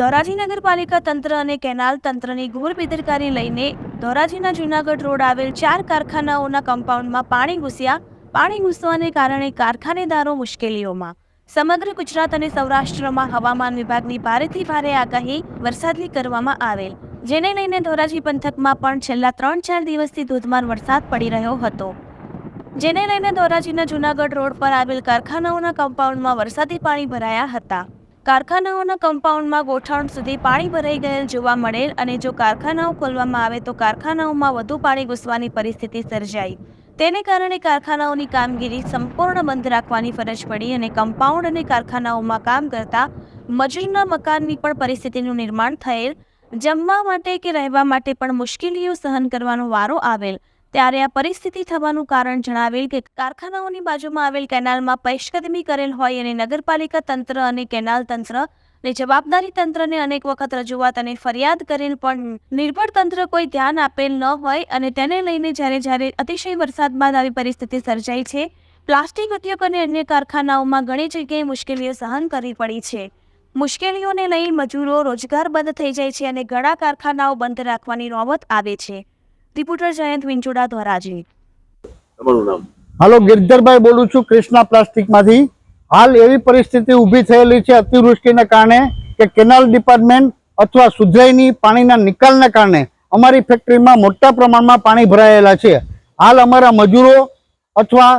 ધોરાજી નગરપાલિકા તંત્ર અને કેનાલ તંત્રની ઘોર બેદરકારી લઈને ધોરાજીના જૂનાગઢ રોડ આવેલ ચાર કારખાનાઓના કમ્પાઉન્ડમાં પાણી ઘૂસ્યા. પાણી ઘૂસવાને કારણે કારખાનેદારો મુશ્કેલીઓમાં. સમગ્ર ગુજરાત અને સૌરાષ્ટ્રમાં હવામાન વિભાગની ભારેથી ભારે આગાહી વરસાદની કરવામાં આવેલ. જેને લઈને ધોરાજી પંથકમાં પણ છેલ્લા ત્રણ ચાર દિવસથી ધોધમાર વરસાદ પડી રહ્યો હતો. જેને લઈને ધોરાજીના જૂનાગઢ રોડ પર આવેલ કારખાનાઓના કમ્પાઉન્ડમાં વરસાદી પાણી ભરાયા હતા. કારખાનાઓના કમ્પાઉન્ડમાં ગોઠવણ સુધી પાણી ભરાઈ ગયેલ જોવા મળેલ અને જો કારખાનાઓ ખોલવામાં આવે તો કારખાનાઓમાં વધુ પાણી ઘૂસવાની પરિસ્થિતિ સર્જાઈ. તેને કારણે કારખાનાઓની કામગીરી સંપૂર્ણ બંધ રાખવાની ફરજ પડી અને કમ્પાઉન્ડ અને કારખાનાઓમાં કામ કરતા મજૂરના મકાનની પણ પરિસ્થિતિનું નિર્માણ થયેલ. જમવા માટે કે રહેવા માટે પણ મુશ્કેલીઓ સહન કરવાનો વારો આવેલ. ત્યારે આ પરિસ્થિતિ થવાનું કારણ જણાવેલ કે કારખાનાઓની બાજુમાં આવેલ કેનાલમાં પેશકદમી કરેલ હોય અને નગરપાલિકા તંત્ર અને કેનાલ તંત્ર ને જવાબદારી તંત્રને અનેક વખત રજૂઆત અને ફરિયાદ કરેલ પણ નિર્ભર તંત્ર કોઈ ધ્યાન આપેલ ન હોય અને તેને લઈને જ્યારે જ્યારે અતિશય વરસાદ બાદ આવી પરિસ્થિતિ સર્જાઈ છે, પ્લાસ્ટિક ઉદ્યોગ અને અન્ય કારખાનાઓમાં ઘણી જગ્યાએ મુશ્કેલીઓ સહન કરવી પડી છે. મુશ્કેલીઓને લઈ મજૂરો રોજગાર બંધ થઈ જાય છે અને ઘણા કારખાનાઓ બંધ રાખવાની નોબત આવે છે. રિપોર્ટર જયંત વિંચોડા ધોરાજી. હાલો ગિરધરભાઈ બોલું છું કૃષ્ણા પ્લાસ્ટિકમાંથી. હાલ એવી પરિસ્થિતિ ઊભી થયેલી છે અતિવૃષ્ટિને કારણે કે કેનાલ ડિપાર્ટમેન્ટ અથવા સુધરાઈની પાણીના નિકાલને કારણે અમારી ફેક્ટરીમાં મોટા પ્રમાણમાં પાણી ભરાયેલા છે. હાલ અમારા મજૂરો અથવા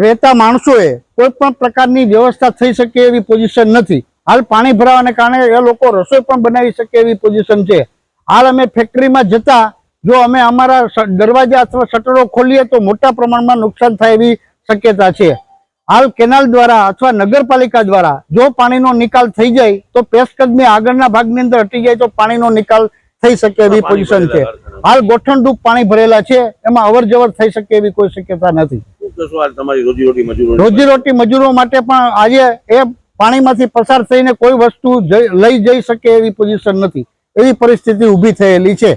રહેતા માણસોએ કોઈ પણ પ્રકારની વ્યવસ્થા થઈ શકે એવી પોઝિશન નથી. હાલ પાણી ભરાવાને કારણે એ લોકો રસોઈ પણ બનાવી શકે એવી પોઝિશન છે. હાલ અમે ફેક્ટરીમાં જતા જો અમે અમારા દરવાજા અથવા શટરો ખોલીએ તો મોટા પ્રમાણમાં નુકસાન થાય એવી શક્યતા છે. હાલ કેનાલ દ્વારા અથવા નગરપાલિકા દ્વારા જો પાણીનો નિકાલ થઈ જાય તો પેશકદમી આગળના ભાગની અંદર હટી જાય તો પાણીનો નિકાલ થઈ શકે એવી પાણી પોઝિશન છે. ભરેલા હાલ ગોઠણડૂબ પાણી ભરેલા છે એમાં અવર જવર થઈ શકે એવી કોઈ શક્યતા નથી. રોજીરોટી મજૂરો માટે પણ આજે એ પાણીમાંથી પસાર થઈને કોઈ વસ્તુ લઈ જઈ શકે એવી પોઝિશન નથી. એવી પરિસ્થિતિ ઊભી થયેલી છે.